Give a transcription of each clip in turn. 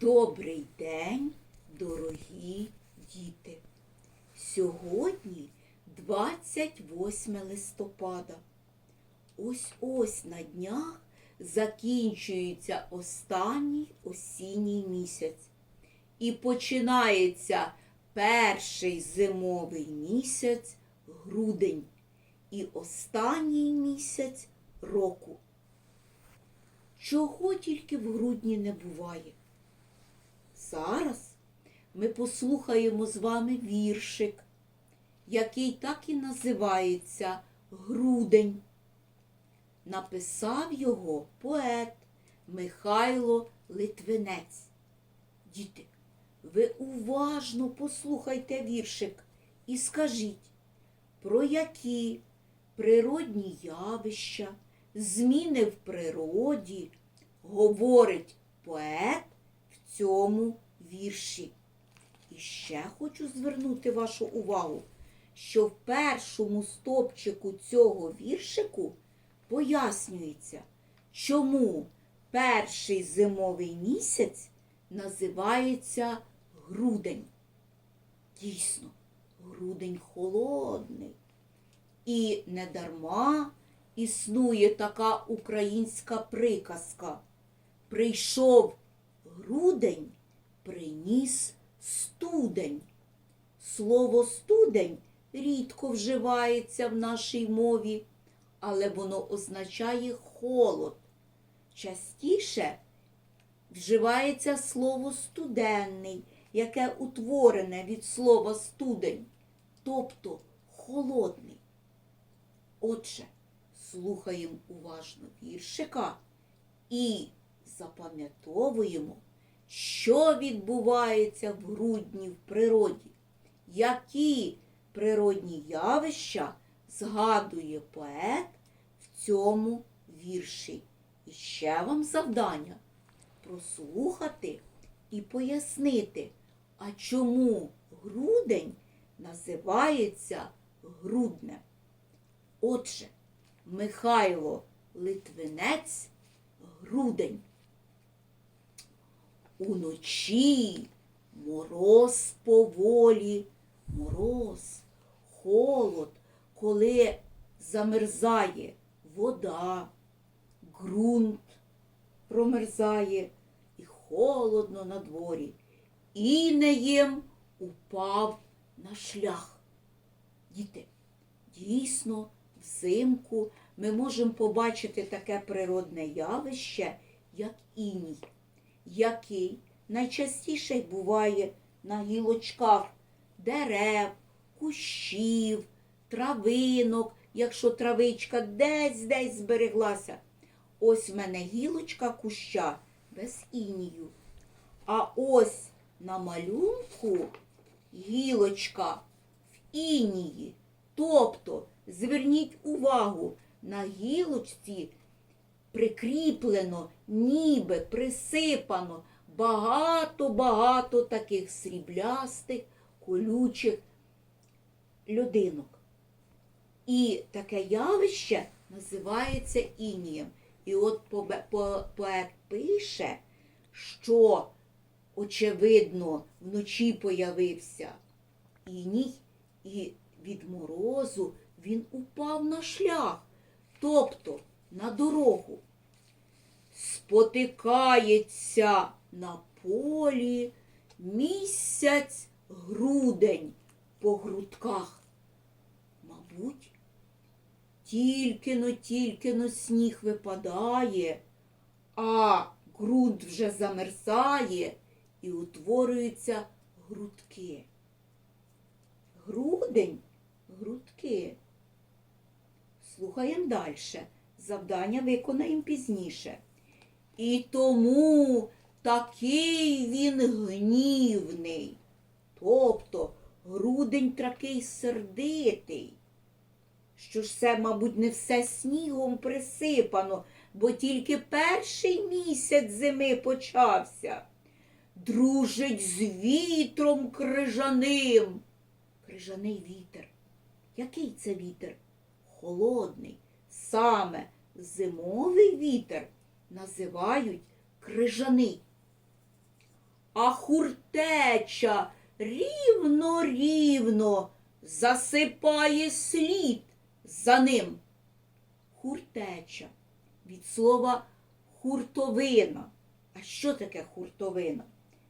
Добрий день, дорогі діти! Сьогодні 28 листопада. Ось ось на днях закінчується останній осінній місяць. І починається перший зимовий місяць грудень і останній місяць року. Чого тільки в грудні не буває. Зараз ми послухаємо з вами віршик, який так і називається Грудень. Написав його поет Михайло Литвинець. Діти, ви уважно послухайте віршик і скажіть, про які природні явища, зміни в природі говорить поет цьому вірші. І ще хочу звернути вашу увагу, що в першому стопчику цього віршику пояснюється, чому перший зимовий місяць називається грудень. Дійсно, грудень холодний. І недарма існує така українська приказка. Прийшов грудень, приніс студень. Слово студень рідко вживається в нашій мові, але воно означає холод. Частіше вживається слово студенний, яке утворене від слова студень, тобто холодний. Отже, слухаємо уважно віршика і запам'ятовуємо, що відбувається в грудні в природі, які природні явища згадує поет в цьому вірші. І ще вам завдання прослухати і пояснити, а чому грудень називається груднем. Отже, Михайло Литвинець грудень. Уночі мороз поволі, мороз, холод, коли замерзає вода, ґрунт промерзає і холодно на дворі. Інеєм упав на шлях. Діти, дійсно, взимку ми можемо побачити таке природне явище, як іній, який найчастіше буває на гілочках дерев, кущів, травинок, якщо травичка десь десь збереглася. Ось в мене гілочка куща без інію. А ось на малюнку гілочка в інії. Тобто, зверніть увагу, на гілочці прикріплено, ніби присипано багато-багато таких сріблястих, колючих людинок. І таке явище називається інієм. І от поет пише, що, очевидно, вночі появився іній, і від морозу він упав на шлях, тобто на дорогу. Спотикається на полі місяць грудень по грудках. Мабуть, тільки-но, тільки-но сніг випадає, а ґрунт вже замерзає і утворюються грудки. Грудень грудки. Слухаємо далі. Завдання виконаємо пізніше. І тому такий він гнівний. Тобто грудень такий сердитий. Що ж це, мабуть, не все снігом присипано, бо тільки перший місяць зими почався. Дружить з вітром крижаним. Крижаний вітер. Який це вітер? Холодний. Саме зимовий вітер називають крижаний. а хуртеча рівно рівно засипає слід за ним. Хуртеча від слова хуртовина. А що таке хуртовина?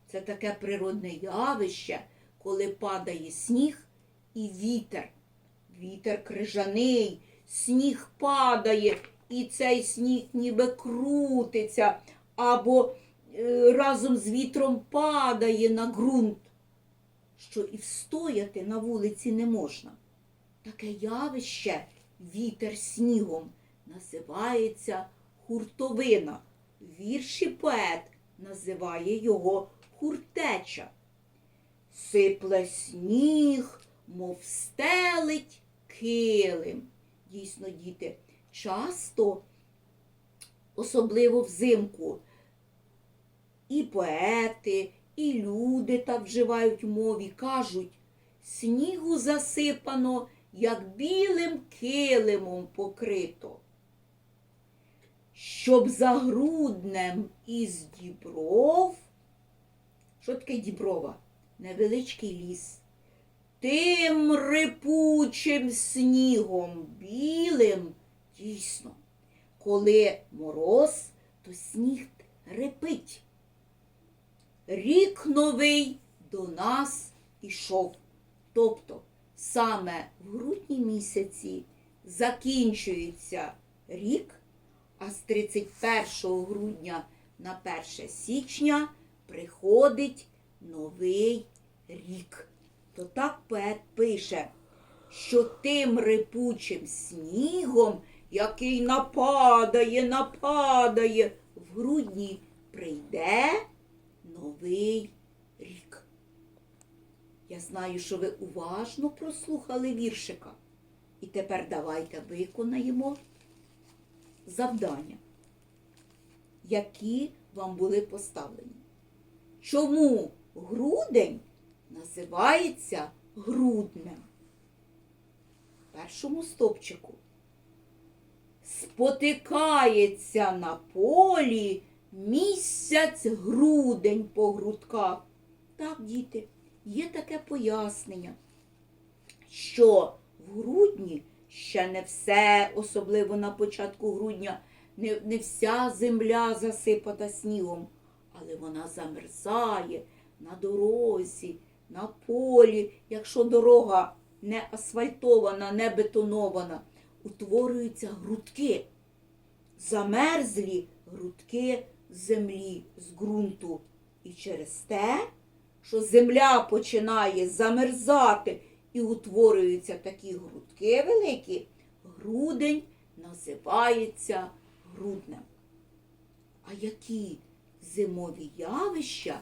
Це таке природне явище, коли падає сніг і вітер. Вітер крижаний, сніг падає, і цей сніг ніби крутиться, або е, разом з вітром падає на ґрунт, що і встояти на вулиці не можна. Таке явище вітер снігом називається хуртовина. Вірші поет називає його хуртеча. Сипле сніг, мов стелить килим. Дійсно, діти, часто, особливо взимку, і поети, і люди так вживають в мові, кажуть, снігу засипано, як білим килимом покрито. Щоб за груднем із дібров, що таке діброва? Невеличкий ліс. Тим рипучим снігом білим, дійсно, коли мороз, то сніг репить. Рік новий до нас ішов. Тобто саме в грудні місяці закінчується рік, а з 31 грудня на 1 січня приходить новий рік. То так поет пише, що тим рипучим снігом, який нападає, нападає, в грудні прийде новий рік. Я знаю, що ви уважно прослухали віршика. І тепер давайте виконаємо завдання, які вам були поставлені. Чому грудень називається груднем? В першому стопчику спотикається на полі місяць грудень по грудках. Так, діти, є таке пояснення, що в грудні ще не все, особливо на початку грудня, не, не вся земля засипата снігом, але вона замерзає на дорозі, на полі, якщо дорога не асфальтована, не бетонована, утворюються грудки, замерзлі грудки землі з ґрунту. І через те, що земля починає замерзати і утворюються такі грудки великі, грудень називається груднем. А які зимові явища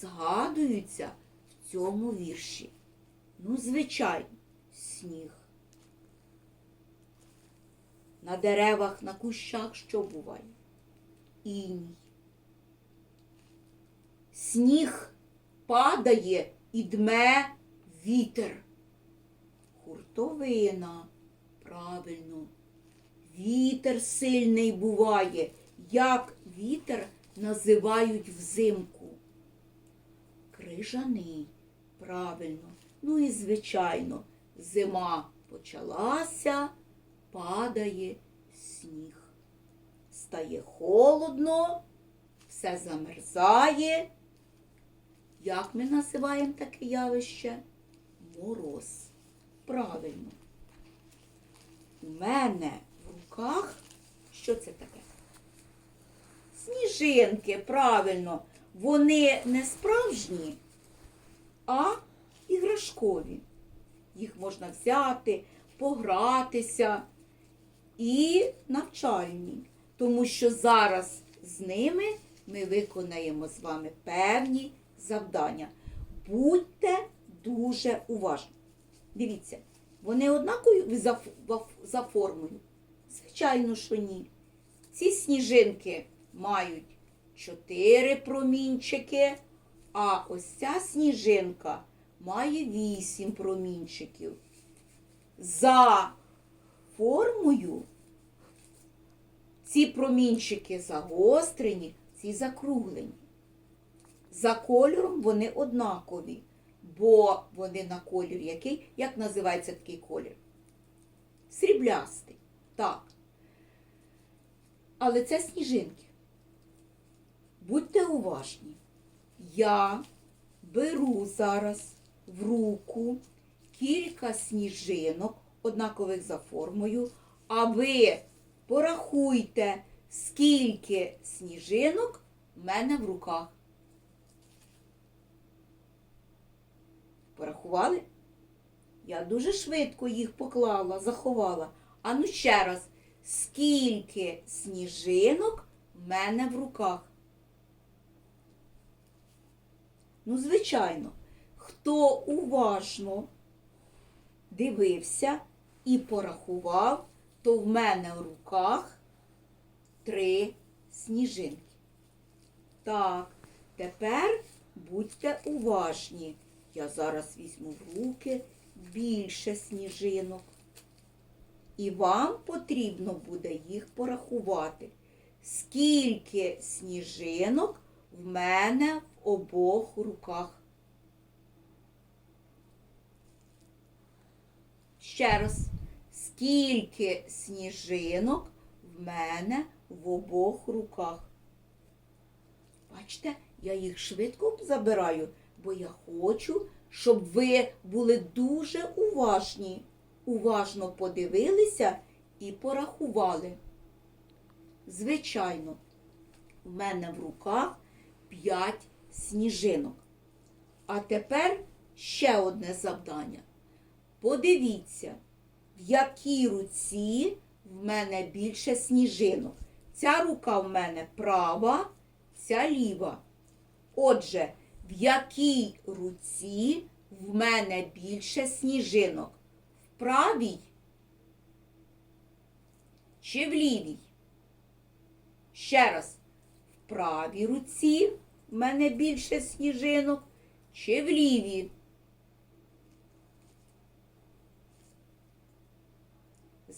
згадуються в цьому вірші? Ну, звичайно, сніг. На деревах, на кущах що буває? Іній. Сніг падає і дме вітер. Хуртовина, правильно. Вітер сильний буває. Як вітер називають взимку? Крижаний, правильно. Ну і звичайно, зима почалася, падає сніг. Стає холодно, все замерзає. Як ми називаємо таке явище? Мороз. Правильно. У мене в руках що це таке? Сніжинки, правильно. Вони не справжні, а іграшкові. Їх можна взяти, погратися і навчальні. Тому що зараз з ними ми виконаємо з вами певні завдання. Будьте дуже уважні. Дивіться, вони однакові за, за формою? Звичайно, що ні. Ці сніжинки мають чотири промінчики, а ось ця сніжинка має вісім промінчиків. За формою ці промінчики загострені, ці закруглені. За кольором вони однакові, бо вони на колір який? Як називається такий колір? Сріблястий. Так. Але це сніжинки. Будьте уважні. Я беру зараз в руку кілька сніжинок, однакових за формою, а ви порахуйте, скільки сніжинок в мене в руках. Порахували? Я дуже швидко їх поклала, заховала. А ну ще раз, скільки сніжинок в мене в руках? Ну, звичайно, хто уважно дивився і порахував, то в мене в руках три сніжинки. Так, тепер будьте уважні. Я зараз візьму в руки більше сніжинок. І вам потрібно буде їх порахувати. Скільки сніжинок в мене в обох руках. Ще раз, скільки сніжинок в мене в обох руках. Бачите, я їх швидко забираю, бо я хочу, щоб ви були дуже уважні, уважно подивилися і порахували. Звичайно, в мене в руках 5 сніжинок. А тепер ще одне завдання. Подивіться, в якій руці в мене більше сніжинок. Ця рука в мене права, ця ліва. Отже, в якій руці в мене більше сніжинок? В правій чи в лівій? Ще раз, в правій руці в мене більше сніжинок, чи в лівій?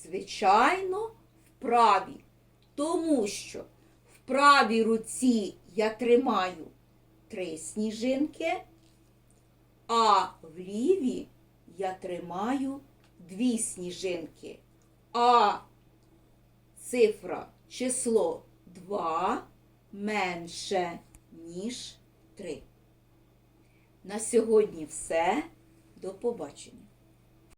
Звичайно, в правій. Тому що в правій руці я тримаю три сніжинки, а в лівій я тримаю дві сніжинки. А цифра число 2 менше, ніж 3. На сьогодні все. До побачення.